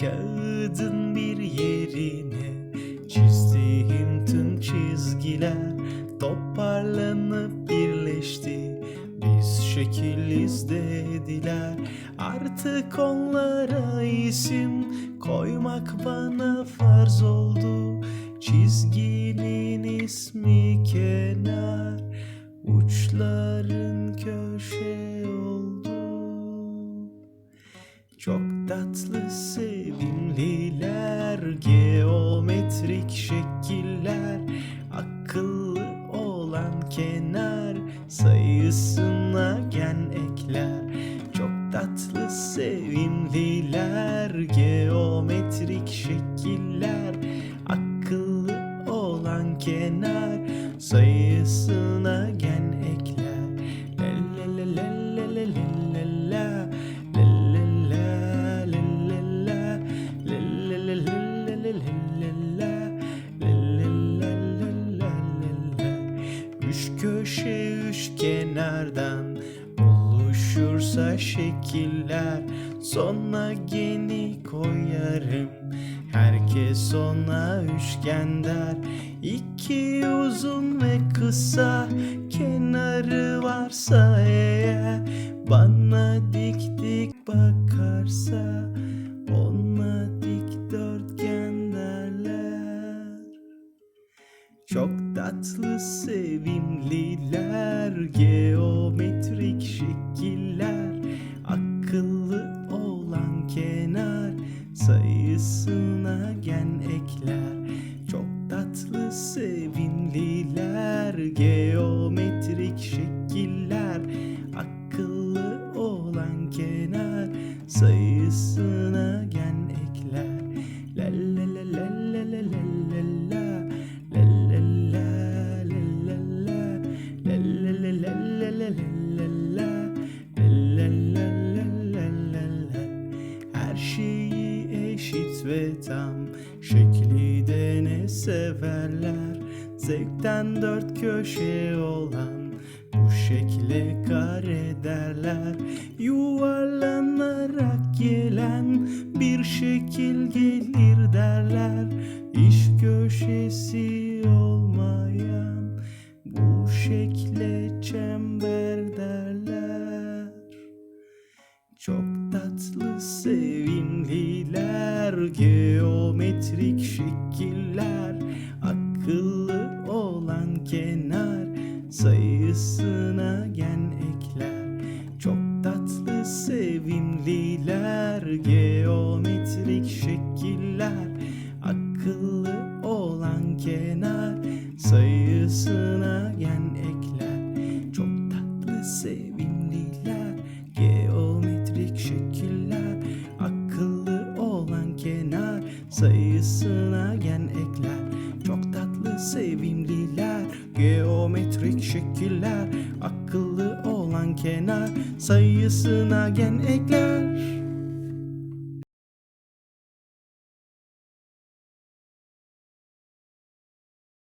Kağıdın bir yerine çizdiğim tüm çizgiler toparlanıp birleşti biz şekiliz dediler Artık onlara isim koymak bana farz oldu. Çizginin ismi kenar Uçların köşe oldu. Çok tatlı sevimliler Geometrik şekiller Akıllı olan kenar Sayısına gen ekler. Çok tatlı sevimliler Geometrik şekiller Akıllı olan kenar sayısına gen ekle La la la la la la la la La Üç köşe üç kenardan Oluşursa şekiller Sona geni koyarım. Herkes ona üçgen der. İki uzun ve kısa Kenarı varsa eğer Bana dik dik bakarsa Ona dikdörtgen derler. Çok tatlı sevimliler Geometrik şekiller Her şeyi eşit ve Şekli de ne severler. Zevkten dört köşe olan bu şekle kare derler Yuvarlanarak gelen bir şekil gelir derler. İş köşesi olmayan şekle çember derler. Çok tatlı sevimliler Geometrik şekiller Akıllı olan kenar Sayısına gen ekler. Çok tatlı sevimliler Geometrik şekiller Sayısına gen ekler. Çok tatlı sevimliler. Geometrik şekiller. Akıllı olan kenar Sayısına gen ekler. Çok tatlı sevimliler. Geometrik şekiller. Akıllı olan kenar Sayısına gen ekler